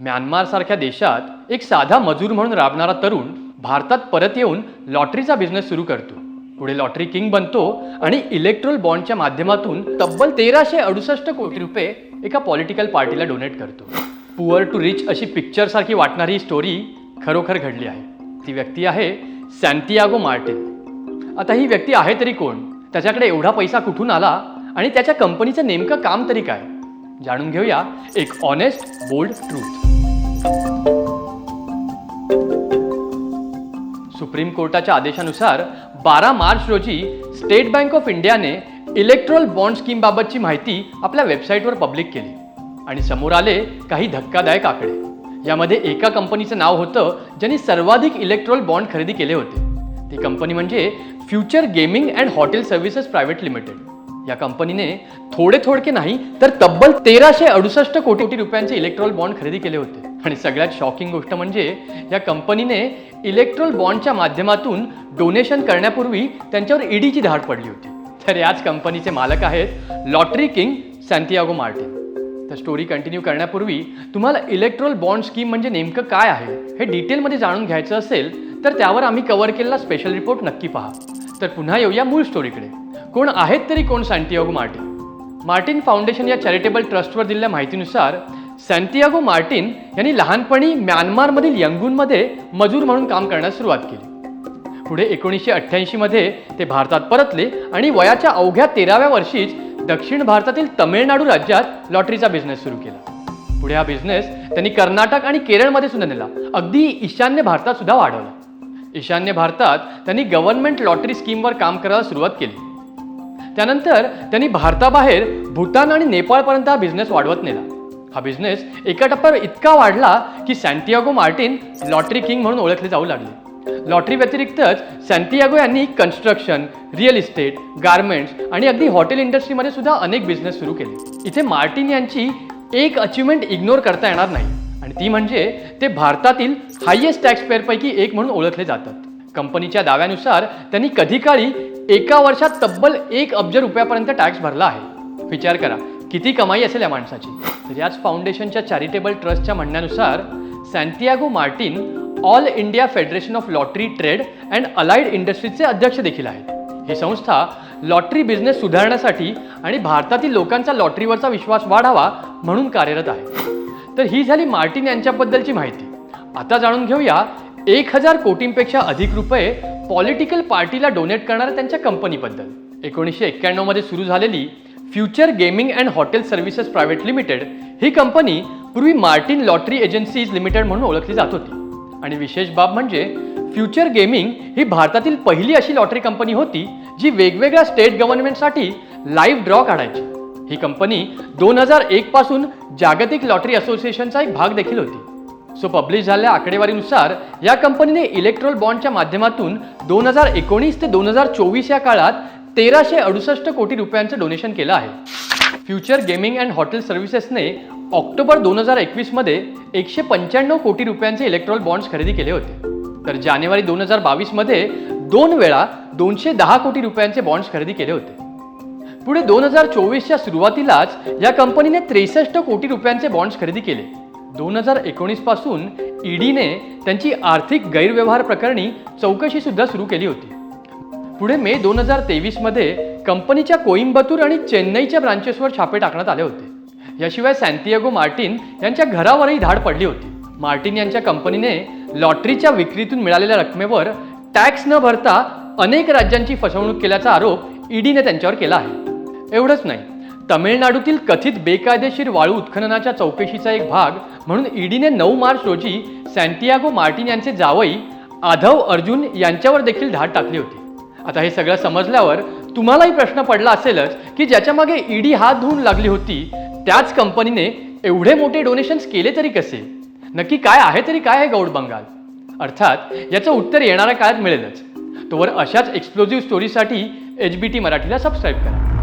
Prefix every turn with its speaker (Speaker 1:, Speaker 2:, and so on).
Speaker 1: म्यानमारसारख्या देशात एक साधा मजूर म्हणून राबणारा तरुण भारतात परत येऊन लॉटरीचा बिझनेस सुरू करतो. पुढे लॉटरी किंग बनतो आणि इलेक्ट्रोल बॉन्डच्या माध्यमातून तब्बल तेराशे अडुसष्ट कोटी रुपये एका पॉलिटिकल पार्टीला डोनेट करतो. पुअर टू रिच अशी पिक्चरसारखी वाटणारी ही स्टोरी खरोखर घडली आहे. ती व्यक्ती आहे सॅन्टियागो मार्टिन आता ही व्यक्ती आहे तरी कोण? त्याच्याकडे एवढा पैसा कुठून आला? आणि त्याच्या कंपनीचं नेमकं काम तरी काय? जाणून घेऊया एक ऑनेस्ट बोल्ड ट्रूथ सुप्रीम कोर्टाच्या आदेशानुसार बारा मार्च रोजी स्टेट बँक ऑफ इंडियाने इलेक्ट्रॉल बॉन्ड स्कीमबाबतची माहिती आपल्या वेबसाईटवर पब्लिक केली. आणि समोर आले काही धक्कादायक आकडे. यामध्ये एका कंपनीचं नाव होतं ज्यांनी सर्वाधिक इलेक्ट्रॉल बॉन्ड खरेदी केले होते. ती कंपनी म्हणजे future gaming and hotel services private limited. या कंपनीने थोडे थोडके नाही तर तब्बल तेराशे अडुसष्ट कोटी कोटी रुपयांचे इलेक्ट्रॉल बॉन्ड खरेदी केले होते. आणि सगळ्यात शॉकिंग गोष्ट म्हणजे या कंपनीने इलेक्ट्रॉल बॉन्डच्या माध्यमातून डोनेशन करण्यापूर्वी त्यांच्यावर ईडीची धाड पडली होती. तर याच कंपनीचे मालक आहेत लॉटरी किंग सॅन्टियागो मार्टिन तर स्टोरी कंटिन्यू करण्यापूर्वी तुम्हाला इलेक्ट्रोल बॉन्ड स्कीम म्हणजे नेमकं काय आहे हे डिटेलमध्ये जाणून घ्यायचं असेल तर त्यावर आम्ही कव्हर केलेला स्पेशल रिपोर्ट नक्की पहा. तर पुन्हा येऊया मूळ स्टोरीकडे कोण आहेत तरी कोण सॅन्टियागो मार्टिन मार्टिन फाउंडेशन या चॅरिटेबल ट्रस्टवर दिलेल्या माहितीनुसार सॅन्टियागो मार्टिन यांनी लहानपणी म्यानमारमधील यंगूनमध्ये मजूर म्हणून काम करण्यास सुरुवात केली. पुढे एकोणीसशे अठ्ठ्याऐंशीमध्ये ते भारतात परतले आणि वयाच्या अवघ्या तेराव्या वर्षीच दक्षिण भारतातील तमिळनाडू राज्यात लॉटरीचा बिझनेस सुरू केला. पुढे हा बिझनेस त्यांनी कर्नाटक आणि केरळमध्ये सुद्धा नेला. अगदी ईशान्य भारतात सुद्धा वाढवला. ईशान्य भारतात त्यांनी गव्हर्नमेंट लॉटरी स्कीमवर काम करायला सुरुवात केली. त्यानंतर त्यांनी भारताबाहेर भूतान आणि नेपाळपर्यंत हा बिझनेस वाढवत नेला. हा बिझनेस एका टप्प्यावर इतका वाढला की सॅन्टियागो मार्टिन लॉटरी किंग म्हणून ओळखले जाऊ लागले. लॉटरी व्यतिरिक्तच सॅन्टियागो यांनी कन्स्ट्रक्शन रिअल इस्टेट गारमेंट्स आणि अगदी हॉटेल इंडस्ट्रीमध्ये सुद्धा अनेक बिझनेस सुरू केले. इथे मार्टिन यांची एक अचिव्हमेंट इग्नोर करता येणार नाही. आणि ती म्हणजे ते भारतातील हायएस्ट टॅक्स पेअरपैकी एक म्हणून ओळखले जातात. कंपनीच्या दाव्यानुसार त्यांनी कधी काळी एका वर्षात तब्बल एक अब्ज रुपयापर्यंत टॅक्स भरला आहे. विचार करा किती कमाई असेल या माणसाची? तर याच फाउंडेशनच्या चॅरिटेबल ट्रस्टच्या म्हणण्यानुसार Santiago Martin all India federation of lottery trade and allied इंडस्ट्रीजचे अध्यक्ष देखील आहेत. ही संस्था लॉटरी बिझनेस सुधारण्यासाठी आणि भारतातील लोकांचा लॉटरीवरचा विश्वास वाढावा म्हणून कार्यरत आहे. तर ही झाली मार्टिन यांच्याबद्दलची माहिती. आता जाणून घेऊया एक हजार कोटींपेक्षा अधिक रुपये पॉलिटिकल पार्टीला डोनेट करणाऱ्या त्यांच्या कंपनीबद्दल एकोणीसशे एक्क्याण्णवमध्ये सुरू झालेली future gaming and hotel services private limited ही कंपनी पूर्वी मार्टिन लॉटरी एजन्सीज लिमिटेड म्हणून ओळखली जात होती. आणि विशेष बाब म्हणजे फ्युचर गेमिंग ही भारतातील पहिली अशी लॉटरी कंपनी होती जी वेगवेगळ्या स्टेट गव्हर्नमेंटसाठी लाईव्ह ड्रॉ काढायची. ही कंपनी दोन हजार एक पासून जागतिक लॉटरी असोसिएशनचा एक भाग देखील होती. सो पब्लिश झालेल्या आकडेवारीनुसार या कंपनीने इलेक्ट्रोल बॉन्डच्या माध्यमातून दोन हजार एकोणीस ते दोन हजार चोवीस या काळात तेराशे अडुसष्ट कोटी रुपयांचं डोनेशन केलं आहे. फ्युचर गेमिंग अँड हॉटेल सर्व्हिसेसने ऑक्टोबर दोन हजार एकवीसमध्ये एकशे पंच्याण्णव कोटी रुपयांचे इलेक्ट्रॉल बॉन्ड्स खरेदी केले होते. तर जानेवारी दोन हजार बावीसमध्ये दोन वेळा दोनशे दहा कोटी रुपयांचे बॉन्ड्स खरेदी केले होते. पुढे दोन हजार चोवीसच्या सुरुवातीलाच या कंपनीने त्रेसष्ट कोटी रुपयांचे बॉन्ड्स खरेदी केले. दोन हजार एकोणीसपासून ईडीने त्यांची आर्थिक गैरव्यवहार प्रकरणी चौकशीसुद्धा सुरू केली होती. पुढे मे दोन हजार तेवीसमध्ये कंपनीच्या कोइंबतूर आणि चेन्नईच्या ब्रांचेसवर छापे टाकण्यात आले होते. याशिवाय सॅन्तियागो मार्टिन यांच्या घरावरही धाड पडली होती. मार्टिन यांच्या कंपनीने लॉटरीच्या विक्रीतून मिळालेल्या रकमेवर टॅक्स न भरता अनेक राज्यांची फसवणूक केल्याचा आरोप ईडीने त्यांच्यावर केला आहे. एवढंच नाही तमिळनाडूतील कथित बेकायदेशीर वाळू उत्खननाच्या चौकशीचा एक भाग म्हणून ईडीने नऊ मार्च रोजी सॅन्टियागो मार्टिन यांचे जावई आधव अर्जुन यांच्यावर देखील धाड टाकली होती. आता हे सगळं समजल्यावर तुम्हालाही प्रश्न पडला असेलच की ज्याच्या मागे ईडी हात धुवून लागली होती त्याच कंपनीने एवढे मोठे डोनेशन्स केले तरी कसे? नक्की काय आहे तरी काय आहे गौड बंगाल? अर्थात याचं उत्तर येणाऱ्या काळात मिळेलच. तोवर अशाच एक्सप्लोजिव्ह स्टोरीसाठी एच बी टी मराठीला सबस्क्राईब करा.